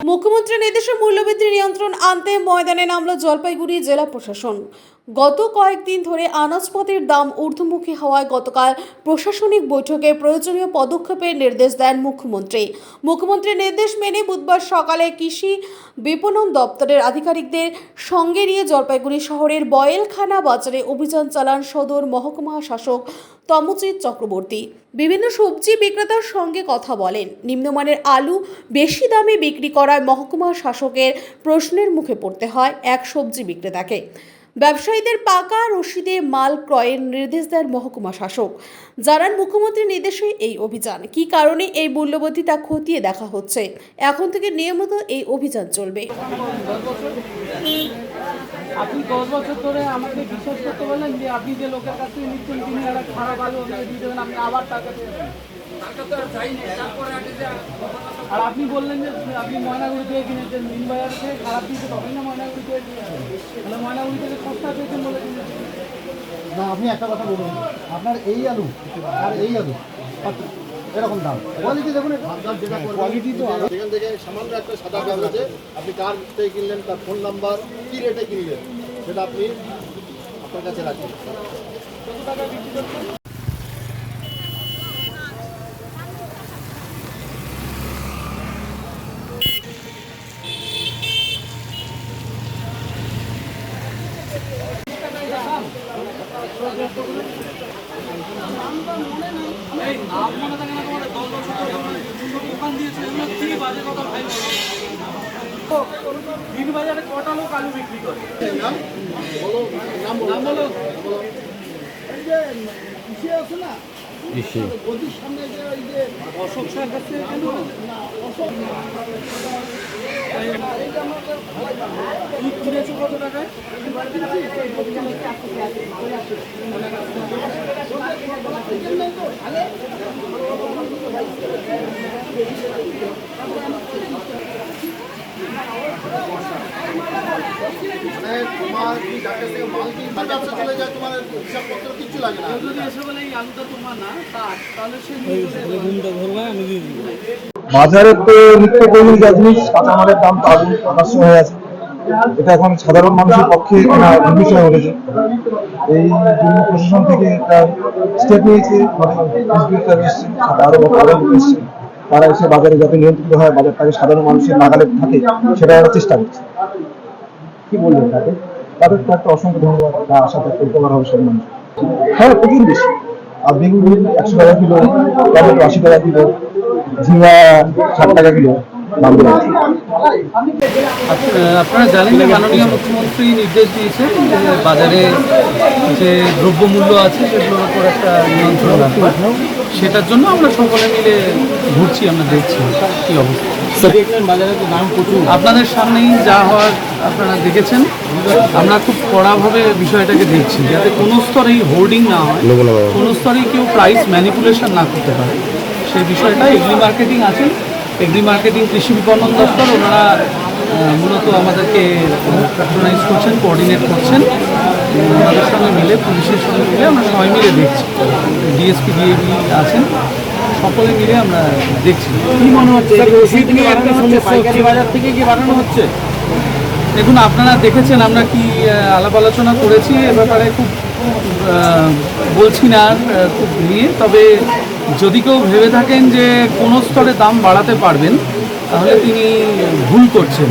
মুখ্যমন্ত্রীর নির্দেশে মূল্যবৃদ্ধি নিয়ন্ত্রণ আনতে ময়দানে নামল জলপাইগুড়ি জেলা প্রশাসন। গত কয়েকদিন ধরে আনাজপাতির দাম ঊর্ধ্বমুখী হওয়ায় গতকাল প্রশাসনিক বৈঠকে প্রয়োজনীয় পদক্ষেপের নির্দেশ দেন মুখ্যমন্ত্রী। মুখ্যমন্ত্রীর নির্দেশ মেনে বুধবার সকালে কৃষি বিপণন দপ্তরের আধিকারিকদের সঙ্গে নিয়ে জলপাইগুড়ি শহরের বয়েলখানা বাজারে অভিযান চালান সদর মহকুমা শাসক তমজিৎ চক্রবর্তী। বিভিন্ন সবজি বিক্রেতার সঙ্গে কথা বলেন। নিম্নমানের আলু বেশি দামে বিক্রি করায় মহকুমা শাসকের প্রশ্নের মুখে পড়তে হয় এক সবজি বিক্রেতাকে। ব্যবসায়ীদের পাকা রসিদে মাল ক্রয়ের নির্দেশ দেন মহকুমা শাসক। জানান মুখ্যমন্ত্রীর নির্দেশে এই অভিযান। কী কারণে এই মূল্যবৃদ্ধি তা খতিয়ে দেখা হচ্ছে? এখন থেকে নিয়মিত এই অভিযান চলবে। আপনি দশ বছর ধরে আমাকে বিশ্বাস করতে বললেন যে আপনি যে লোকের কাছ নিচ্ছেন তিনি খারাপ আলু দিয়ে দেবেন আপনি আবার টাকা আর আপনি বললেন যে আপনি ময়নাগুড়ি থেকে কিনেছেন মিন বাজার থেকে খারাপ দিয়েছে তবেই না ময়নাগুড়ি থেকে কিনেছেন? তাহলে ময়নাগুড়ি থেকে সস্তা পেয়েছেন বলে কিনেছেন? না আপনি একটা কথা বলুন। আপনার এই আলু আর এই আলু এরকম দাম। কোয়ালিটি দেখুন কোয়ালিটি তো আলাদা। সেখান থেকে সামান্য একটা সাদা কাগজে আপনি কার থেকে কিনলেন তার ফোন নাম্বার কী রেটে কিনলেন সেটা আপনি আপনার কাছে রাখবেন এই নাম মনে থাকে না তোমার দশ বছর ধরে তোমরা সুন্দর দোকান দিয়েছ এগুলো কি বাজে কথা ভাই বলো? দিন বাজারে কটা লোক আলু বিক্রি করে এই যে আছে না গদির সামনে যে ওই যে অশোক স্যার কাছ থেকে কেন কি কিনেছো কত টাকায় মানে তোমার কি যার থেকে মাল কিনবে ব্যবসা চলে যায় তোমার হিসাবপত্র কিচ্ছু লাগে না? যদি এসে বলে এই আলুটা তোমার না তার তাহলে সে নিয়ে চলে যাবে। বাজারে তো নিত্য প্রয়োজনীয় জিনিস কাঁচামালের দাম তো আগুন হয়ে আছে এটা এখন সাধারণ মানুষের পক্ষে একটা দুর্বিষ হয়ে উঠেছে এই জন্য প্রশাসন থেকে একটা স্টেপ নিয়েছে মানে ইন্সপেক্টর এসছে সাথে আরও ভালো এসছে। তারা এসে বাজারে যাতে নিয়ন্ত্রিত হয় বাজারটাকে সাধারণ মানুষের নাগালে থাকে, সেটা ওরা চেষ্টা করছে। কি বলবেন তাদের তাদের তো একটা অসংখ্য ধন্যবাদ বা আশা করতে উপকার হবে সব মানুষ হ্যাঁ প্রচুর বেশি। আর বেগুন, একশো টাকা কিলো, টমেটো আশি টাকা কিলো, ঝিঙা ষাট টাকা কিলো। আপনারা জানেন যে মাননীয় মুখ্যমন্ত্রী নির্দেশ দিয়েছেন যে বাজারে যে দ্রব্যমূল্য আছে সেগুলোর উপর একটা নিয়ন্ত্রণ সেটার জন্য আমরা সকলে মিলে ঘুরছি আমরা দেখছি কি অবস্থা। আপনাদের সামনেই যা হওয়ার আপনারা দেখেছেন। আমরা খুব কড়াভাবে বিষয়টাকে দেখছি যাতে কোনো স্তরেই হোর্ডিং না হয় কোনো স্তরেই কেউ প্রাইস ম্যানিপুলেশন না করতে পারে। সেই বিষয়টা এগ্রি মার্কেটিং আছেন এগ্রি মার্কেটিং কৃষি বিপণন দপ্তর ওনারা মূলত আমাদেরকে প্যাট্রোনাইজ করছেন কোঅর্ডিনেট করছেন। ওনাদের সঙ্গে মিলে পুলিশের সঙ্গে মিলে আমরা সবাই মিলে দেখছি। ডিএসপি ডিএবি আছেন সকলে মিলে আমরা দেখছি। কি মনে হচ্ছে? রসিদ নিয়ে পাইকারি বাজার থেকে কি বাড়ানো হচ্ছে? দেখুন আপনারা দেখেছেন আমরা কি আলাপ আলোচনা করেছি এ ব্যাপারে খুব বলছি না খুব নিয়ে। তবে যদি কেউ ভেবে থাকেন যে কোনো স্তরে দাম বাড়াতে পারবেন তাহলে তিনি ভুল করছেন।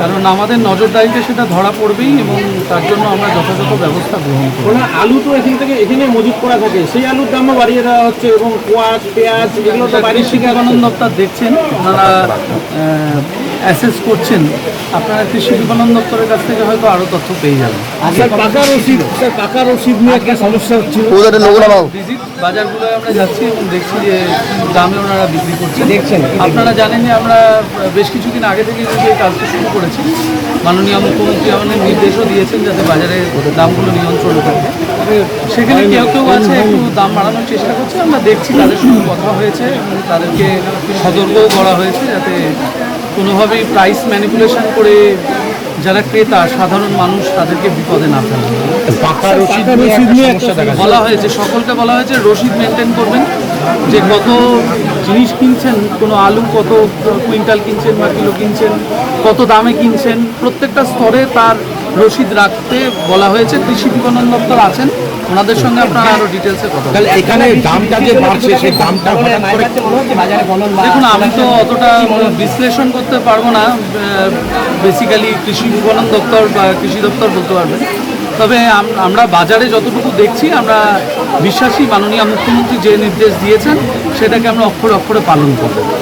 কারণ আমাদের নজরদারিতে সেটা ধরা পড়বেই এবং তার জন্য আমরা যথাযথ ব্যবস্থা গ্রহণ করব। ওনার আলু তো এখান থেকে এখানে মজুত করা থাকে। সেই আলুর দামও বাড়িয়ে দেওয়া হচ্ছে এবং কোয়াশ পেঁয়াজ এগুলো তো বাড়ির শিক্ষা আনন্দ দপ্তর দেখছেন ওনারা অ্যাসেস করছেন আপনারা কৃষি বিপণন দপ্তরের কাছ থেকে হয়তো আরও তথ্য পেয়ে যাবেন? পাকা রসিদ স্যার পাকা রসিদ নিয়ে একটা সমস্যা হচ্ছিল ভিজিট বাজারগুলো আমরা যাচ্ছি এবং দেখছি যে দামে ওনারা বিক্রি করছে দেখছেন আপনারা জানেন যে আমরা বেশ কিছুদিন আগে থেকে কিন্তু এই কাজটা শুরু করেছি। মাননীয় মুখ্যমন্ত্রী আমাদের নির্দেশও দিয়েছেন যাতে বাজারে দামগুলো নিয়ন্ত্রণে থাকে সেখানে কেউ কেউ আছে একটু দাম বাড়ানোর চেষ্টা করছে। আমরা দেখছি তাদের সঙ্গে কথা হয়েছে এবং তাদেরকে সতর্কও করা হয়েছে যাতে কোনোভাবেই প্রাইস ম্যানিপুলেশন করে যারা ক্রেতা সাধারণ মানুষ তাদেরকে বিপদে না ফেলে। পাকা রসিদ নিয়ে একটা সমস্যা দেখা বলা হয়েছে সকলকে বলা হয়েছে রসিদ মেনটেন করবেন যে কত জিনিস কিনছেন কোনো আলু কত কুইন্টাল কিনছেন বা কিলো কিনছেন কত দামে কিনছেন প্রত্যেকটা স্তরে তার রসিদ রাখতে বলা হয়েছে। কৃষি বিপণন দপ্তর আছেন ওনাদের সঙ্গে আপনারা আরও ডিটেলসে কথা। তাহলে এখানে দামটা যে বাড়ছে সেই দামটা হঠাৎ করে দেখুন আমি তো অতটা বিশ্লেষণ করতে পারব না বেসিক্যালি কৃষি বিপণন দপ্তর বা কৃষি দপ্তর বলতে পারবেন তবে আমরা বাজারে যতটুকু দেখছি আমরা বিশ্বাসী মাননীয় মুখ্যমন্ত্রী যে নির্দেশ দিয়েছেন সেটাকে আমরা অক্ষরে অক্ষরে পালন করব